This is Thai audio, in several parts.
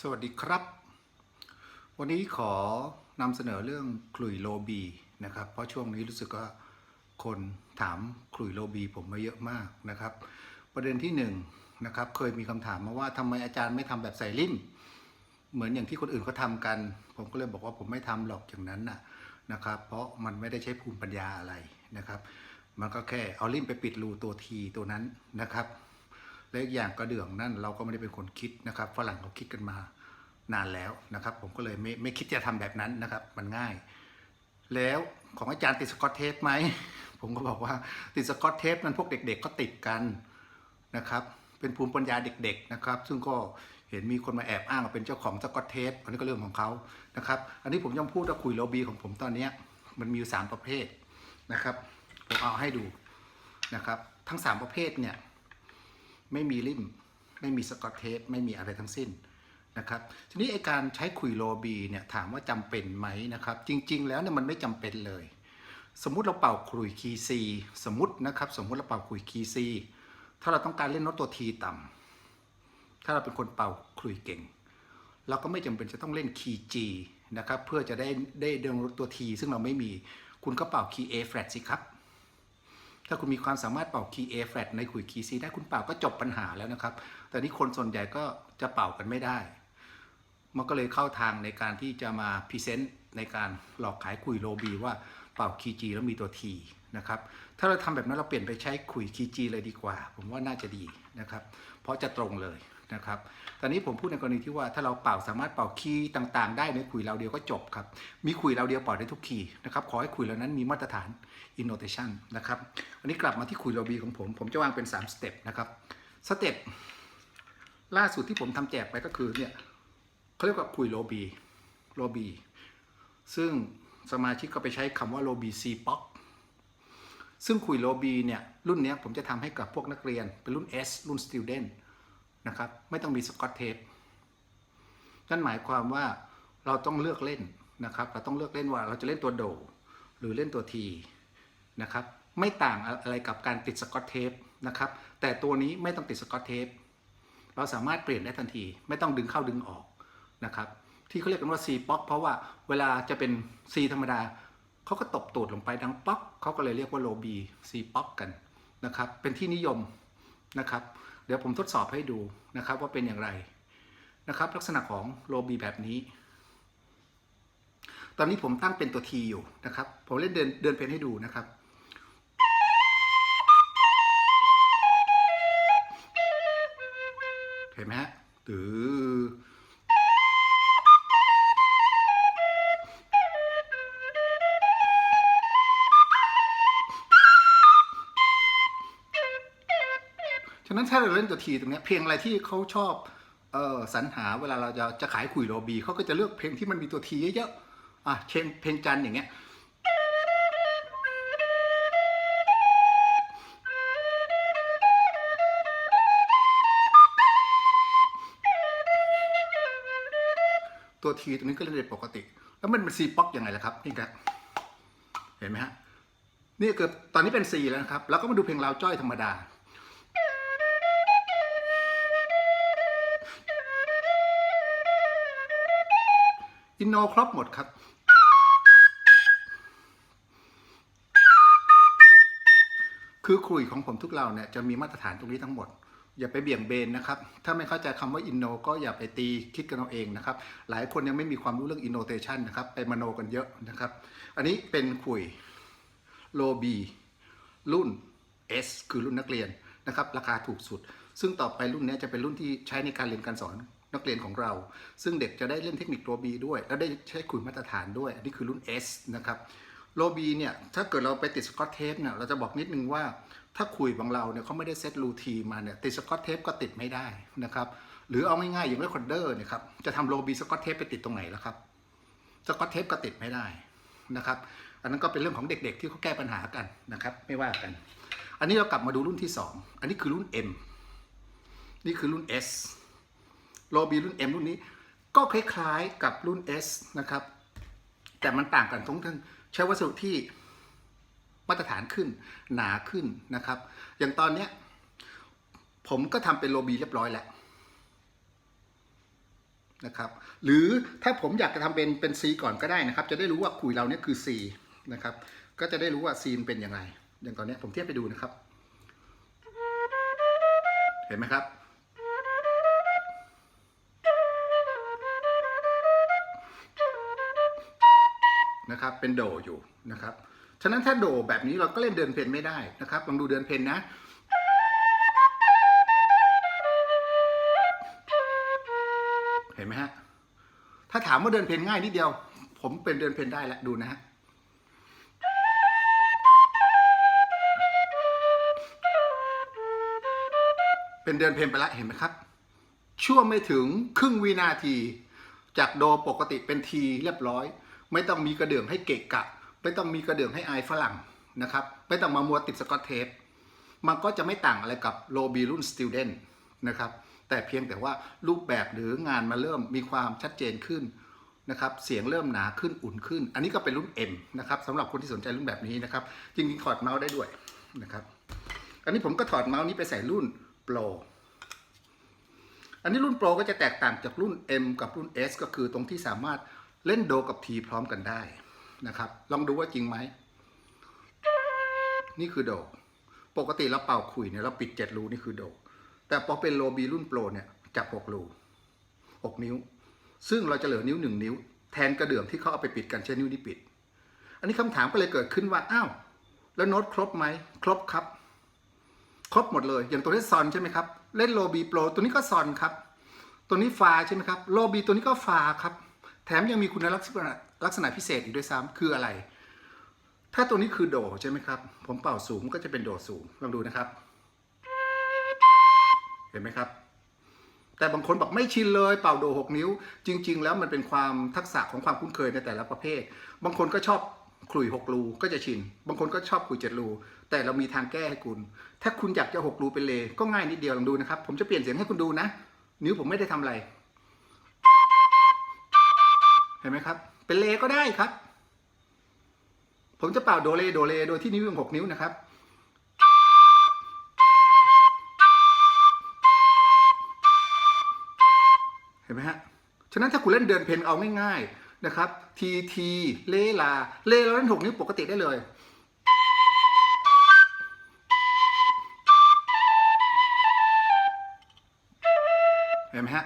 สวัสดีครับ วันนี้ขอนำเสนอเรื่องขลุ่ยโลบีนะครับ เพราะช่วงนี้รู้สึกว่าคนถามขลุ่ยโลบีผมมาเยอะมากนะครับ ประเด็นที่หนึ่งนะครับ เคยมีคำถามมาว่าทำไมอาจารย์ไม่ทำแบบใส่ลิ่ม เหมือนอย่างที่คนอื่นเขาทากัน ผมก็เลยบอกว่าผมไม่ทำหรอกอย่างนั้นนะนะครับ เพราะมันไม่ได้ใช้ภูมิปัญญาอะไรนะครับ มันก็แค่เอาลิ่มไปปิดรูตัวทีตัวนั้นนะครับ และอีกอย่างกระเดื่องนั่นเราก็ไม่ได้เป็นคนคิดนะครับฝรั่งเขาคิดกันมานานแล้วนะครับ ผมก็เลยไม่ไม่คิดจะทำแบบนั้นนะครับ มันง่าย แล้วของอาจารย์ติดสกอตเทปไหม ผมก็บอกว่าติดสกอตเทปนั้นพวกเด็ก ๆ ก็ติดกันนะครับ เป็นภูมิปัญญาเด็ก ๆ นะครับ ซึ่งก็เห็นมีคนมาแอบอ้างว่าเป็นเจ้าของสกอตเทปอันนี้ก็เรื่องของเขานะครับ อันนี้ผมยังพูดว่าคุยโลบีของผมตอนนี้มันมีอยู่สามประเภทนะครับผมเอาให้ดูนะครับ ทั้งสามประเภทเนี่ย ไม่มีริมไม่มีสกอตเทปไม่มีอะไรทั้งสิ้นนะครับทีนี้ไอการใช้ขุยโลบีเนี่ยถามว่าจำเป็นไหมนะครับ จริง ๆ แล้วเนี่ยมันไม่จำเป็นเลย สมมุติเราเป่าขลุ่ยคีซีสมมตินะครับสมมุติเราเป่าขลุ่ยคีซีถ้าเราต้องการเล่นโน้ตตัวทีต่ำถ้าเราเป็นคนเป่าขลุ่ยเก่ง เราก็ไม่จำเป็นจะต้องเล่นคีจีนะครับเพื่อจะได้ได้เดินตัวทีซึ่งเราไม่มีคุณก็เป่าคีย์ A flat สิครับ ถ้าคุณมีความสามารถเป่าคีย์ A flat ในขุยคีย์ C ได้คุณเป่าก็จบปัญหาแล้วนะครับ แต่นี่คนส่วนใหญ่ก็จะเป่ากันไม่ได้ มันก็เลยเข้าทางในการที่จะมาพรีเซนต์ในการหลอกขายขุยโลบีว่าเป่าคีย์ G แล้วมีตัว T นะครับ ถ้าเราทำแบบนั้นเราเปลี่ยนไปใช้ขุยคีย์ G เลยดีกว่า ผมว่าน่าจะดีนะครับ เพราะจะตรงเลย นะครับตอนนี้ผมพูดในกรณีที่ว่าถ้าเราเป่าสามารถเป่าคีย์ต่างๆ ได้ในขุยเราเดียวก็จบครับมีขุยเราเดียวเป่าได้ทุกคีย์นะครับขอให้ขุยเหล่านั้นมีมาตรฐาน innotation นะครับอันนี้กลับมาที่ขุยโลบีของผม ผมจะวางเป็น 3 สเต็ปนะครับสเต็ปล่าสุดที่ผมทำแจกไปก็คือเนี่ยเขาเรียกว่าขุยโลบีโลบีซึ่งสมาชิกก็ไปใช้คำว่าโลบีซีป๊อกซึ่งขุยโลบีเนี่ยรุ่นนี้ผมจะทำให้กับพวกนักเรียน เป็นรุ่น S รุ่น student นะครับ ไม่ต้องมีสกอตเทปนั่นหมายความว่าเราต้องเลือกเล่นนะครับ เราต้องเลือกเล่นว่าเราจะเล่นตัวโด หรือเล่นตัวทีนะครับ ไม่ต่างอะไรกับการติดสกอตเทปนะครับ แต่ตัวนี้ไม่ต้องติดสกอตเทปเราสามารถเปลี่ยนได้ทันที ไม่ต้องดึงเข้าดึงออกนะครับ ที่เขาเรียกกันว่า C ป๊อกเพราะว่าเวลาจะเป็น C ธรรมดาเขาก็ตบตูดลงไปดังป๊อกเขาก็เลยเรียกว่าโลบี C ป๊อกกันนะครับ เป็นที่นิยม นะครับ เดี๋ยวผมทดสอบให้ดูนะครับว่าเป็นอย่างไรนะครับ ลักษณะของโลบีแบบนี้ ตอนนี้ผมตั้งเป็นตัวทีอยู่นะครับ ผมเล่นเดินเดินเพลงให้ดูนะครับเห็นไหมฮะตือ นั้นถ้าเราเล่นตัวทีตรงนี้เพลงอะไรที่เขาชอบเออสรรหาเวลาเราจะจะขายขุยโรบีเขาก็จะเลือกเพลงที่มันมีตัวทีเยอะๆอะเพลงเพลงจันอย่างเงี้ยตัวทีตรงนี้ก็เล่นได้ปกติ แล้วมันเป็นซีป๊อกยังไงล่ะครับนี่ครับเห็นไหมฮะนี่เกิดตอนนี้เป็นซีแล้วนะครับ แล้วก็มาดูเพลงลาวจ้อยธรรมดา อินโนครบหมดครับคือคุยของผมทุกเราเนี่ยจะมีมาตรฐานตรงนี้ทั้งหมด อย่าไปเบี่ยงเบนนะครับ ถ้าไม่เข้าใจคำว่าอินโนก็อย่าไปตีคิดกันเอาเองนะครับ หลายคนยังไม่มีความรู้เรื่องอินโนเทชันนะครับ ไปมโนกันเยอะนะครับ อันนี้เป็นคุยโลบีรุ่น S คือรุ่นนักเรียนนะครับ ราคาถูกสุด ซึ่งต่อไปรุ่นนี้จะเป็นรุ่นที่ใช้ในการเรียนการสอน นักเรียนของเรา ซึ่งเด็กจะได้เล่นเทคนิคโลบีด้วย และได้ใช้คุยมาตรฐานด้วย อันนี้คือรุ่น S นะครับโลบีเนี่ยถ้าเกิดเราไปติดสกอตเทปเนี่ยเราจะบอกนิดนึงว่าถ้าคุยของเราเนี่ยเขาไม่ได้เซตรูทีมาเนี่ยติดสกอตเทปก็ติดไม่ได้นะครับหรือเอาง่ายๆอย่างเรคคอร์เดอร์เนี่ยครับจะทำโลบีสกอตเทปไปติดตรงไหนล่ะครับสกอตเทปก็ติดไม่ได้นะครับอันนั้นก็เป็นเรื่องของเด็กๆที่เขาแก้ปัญหากันนะครับไม่ว่ากัน อันนี้เรากลับมาดูรุ่นที่ 2 อันนี้คือรุ่น M นี่คือรุ่น S โลบีรุ่น M รุ่นนี้ ก็คล้ายๆกับรุ่น S นะครับ แต่มันต่างกันตรงที่ใช้วัสดุที่มาตรฐานขึ้นหนาขึ้นนะครับ อย่างตอนเนี้ยผมก็ทำเป็นโลบีเรียบร้อยแล้วนะครับ หรือถ้าผมอยากจะทำเป็นเป็น C ก่อนก็ได้นะครับ จะได้รู้ว่าคุยเราเนี่ยคือ C นะครับ ก็จะได้รู้ว่า C มันเป็นยังไง อย่างตอนเนี้ยผมเทียบไปดูนะครับ เห็นไหมครับ นะครับเป็นโดอยู่นะครับฉะนั้นถ้าโดแบบนี้เราก็เล่นเดินเพนไม่ได้นะครับลองดูเดินเพนนะเห็นไหมฮะถ้าถามว่าเดินเพนง่ายนิดเดียว ผมเป็นเดินเพนได้แล้วดูนะฮะเป็นเดินเพนไปแล้วเห็นไหมครับช่วงไม่ถึงครึ่งวินาที จากโดปกติเป็นทีเรียบร้อย ไม่ต้องมีกระเดื่องให้เกะกะ ไม่ต้องมีกระเดื่องให้อายฝรั่งนะครับ ไม่ต้องมามัวติดสกอตเทป มันก็จะไม่ต่างอะไรกับโลบีรุ่นสติลเดนนะครับ แต่เพียงแต่ว่ารูปแบบหรืองานมาเริ่มมีความชัดเจนขึ้นนะครับ เสียงเริ่มหนาขึ้นอุ่นขึ้น อันนี้ก็เป็นรุ่น M นะครับสำหรับคนที่สนใจรุ่นแบบนี้นะครับ จริงๆถอดเมาส์ได้ด้วยนะครับ อันนี้ผมก็ถอดเมาส์นี้ไปใส่รุ่น Pro อันนี้รุ่น Pro ก็จะแตกต่างจากรุ่น M กับรุ่น S ก็คือตรงที่สามารถ เล่นโดกับทีพร้อมกันได้นะครับ ลองดูว่าจริงไหม นี่คือโด ปกติเราเป่าขุยเนี่ยเราปิด7รูนี่คือโด แต่พอเป็นโลบีรุ่นโปรเนี่ยจับ6รู6นิ้ว ซึ่งเราจะเหลือนิ้ว1นิ้ว แทนกระเดื่องที่เขาเอาไปปิดกันใช้นิ้วนี้ปิด อันนี้คำถามก็เลยเกิดขึ้นว่าอ้าวแล้วโน้ตครบไหมครบครับ ครบหมดเลยอย่างตัวนี้ซอนใช่ไหมครับ เล่นโลบีโปรตัวนี้ก็ซอนครับ ตัวนี้ฟาใช่ไหมครับโลบีตัวนี้ก็ฟาครับ แถมยังมีคุณลักษณะลักษณะพิเศษอีกด้วยซ้ำคืออะไร ถ้าตัวนี้คือโดใช่ไหมครับ ผมเป่าสูงก็จะเป็นโดสูงลองดูนะครับ เห็นไหมครับ แต่บางคนบอกไม่ชินเลย เป่าโดหกนิ้ว จริง ๆ แล้วมันเป็นความทักษะของความคุ้นเคยในแต่ละประเภท บางคนก็ชอบขลุ่ยหกรูก็จะชิน บางคนก็ชอบขลุ่ยเจ็ดรูแต่เรามีทางแก้ให้คุณ ถ้าคุณอยากจะหกรูเป็นเลก็ง่ายนิดเดียวลองดูนะครับ ผมจะเปลี่ยนเสียงให้คุณดูนะ นิ้วผมไม่ได้ทำอะไร ห็นไหมครับ เป็นเลก็ได้ครับ ผมจะเป่าโดเลโดเลโดยที่นิ้วยังหกนิ้วนะครับเห็นไหมฮะฉะนั้นถ้าคุณเล่นเดินเพนเอาง่ายๆนะครับ ทีทีเลลาเลเราเล่นหกนิ้วปกติได้เลยเห็นไหมฮะ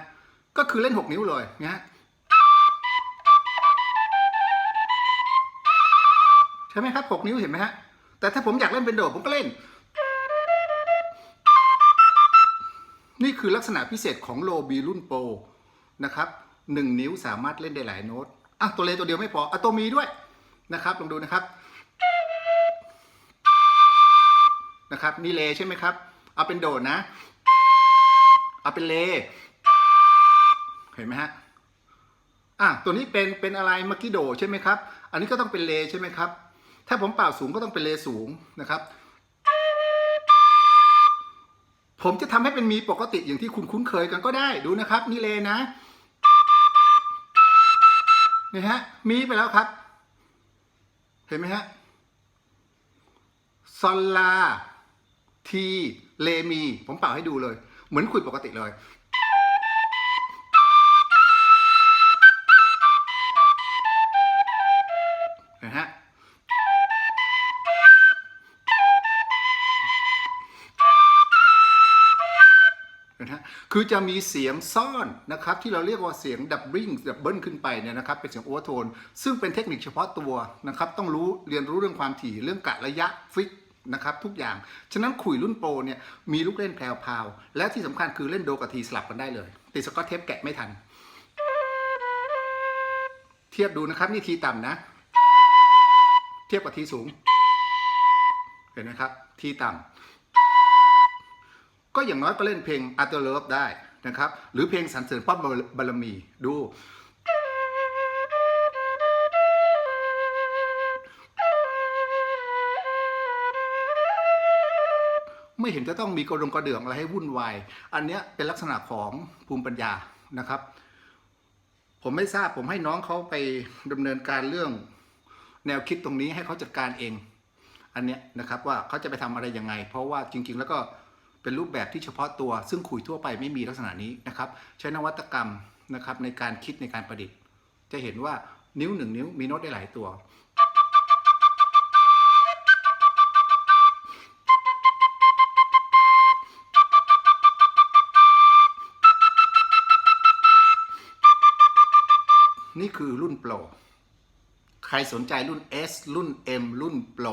ก็คือเล่นหกนิ้วเลยนะฮะ ใช่ไหมครับหกนิ้วเห็นไหมฮะ แต่ถ้าผมอยากเล่นเป็นโดดผมก็เล่น นี่คือลักษณะพิเศษของโลบีรุ่นโปรนะครับหนึ่งนิ้วสามารถเล่นได้หลายโน้ตอะตัวเลตัวเดียวไม่พออะตัวมีด้วยนะครับลองดูนะครับนะครับนี่เลใช่ไหมครับ เอาเป็นโดดนะ เอาเป็นเล เห็นไหมฮะอะตัวนี้เป็นเป็นอะไรเมื่อกี้โดดใช่ไหมครับ อันนี้ก็ต้องเป็นเลใช่ไหมครับ ถ้าผมเป่าสูงก็ต้องเป็นเลสูงนะครับ ผมจะทำให้เป็นมีปกติอย่างที่คุณคุ้นเคยกันก็ได้ดูนะครับนี่เลนะนี่ฮะมีไปแล้วครับ เห็นไหมฮะซอลลาทีเลมี ผมเป่าให้ดูเลย เหมือนคุยปกติเลย คือจะมีเสียงซ่อนนะครับที่เราเรียกว่าเสียงดับบิ้งดับเบิลขึ้นไปเนี่ยนะครับเป็นเสียงโอเวอร์โทนซึ่งเป็นเทคนิคเฉพาะตัวนะครับต้องรู้เรียนรู้เรื่องความถี่เรื่องกะระยะฟิกนะครับทุกอย่าง ฉะนั้นขุยรุ่นโปรเนี่ยมีลูกเล่นแพรวๆและที่สำคัญคือเล่นโดกับทีสลับกันได้เลยติดสกอตเทปแกะไม่ทัน เทียบดูนะครับนี่ทีต่ำนะ เทียบกับทีสูง เห็นไหมครับ ทีต่ำ ก็อย่างน้อยก็เล่นเพลง a t t e r Love ได้นะครับ หรือเพลงสรรเสริญป้อมบารมีดูไม่เห็นจะต้องมีกระดงกระเดื่องอะไรให้วุ่นวาย อันเนี้ยเป็นลักษณะของภูมิปัญญานะครับ ผมไม่ทราบผมให้น้องเขาไปดำเนินการเรื่องแนวคิดตรงนี้ให้เขาจัดการเอง อันเนี้ยนะครับว่าเขาจะไปทำอะไรยังไง เพราะว่าจริง ๆ แล้วก็ เป็นรูปแบบที่เฉพาะตัว ซึ่งขุยทั่วไปไม่มีลักษณะนี้นะครับ ใช้นวัตกรรมนะครับในการคิดในการประดิษฐ์ จะเห็นว่านิ้วหนึ่งนิ้วมีโน้ตได้หลายตัว นี่คือรุ่นโปร ใครสนใจรุ่น S รุ่น M รุ่นโปร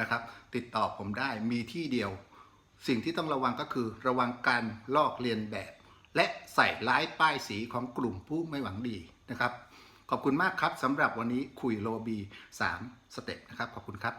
นะครับ ติดต่อผมได้มีที่เดียว สิ่งที่ต้องระวังก็คือระวังการลอกเลียนแบบ และใส่ร้ายป้ายสีของกลุ่มผู้ไม่หวังดีนะครับ ขอบคุณมากครับสำหรับวันนี้คุยโลบี 3 สเต็ปนะครับ ขอบคุณครับ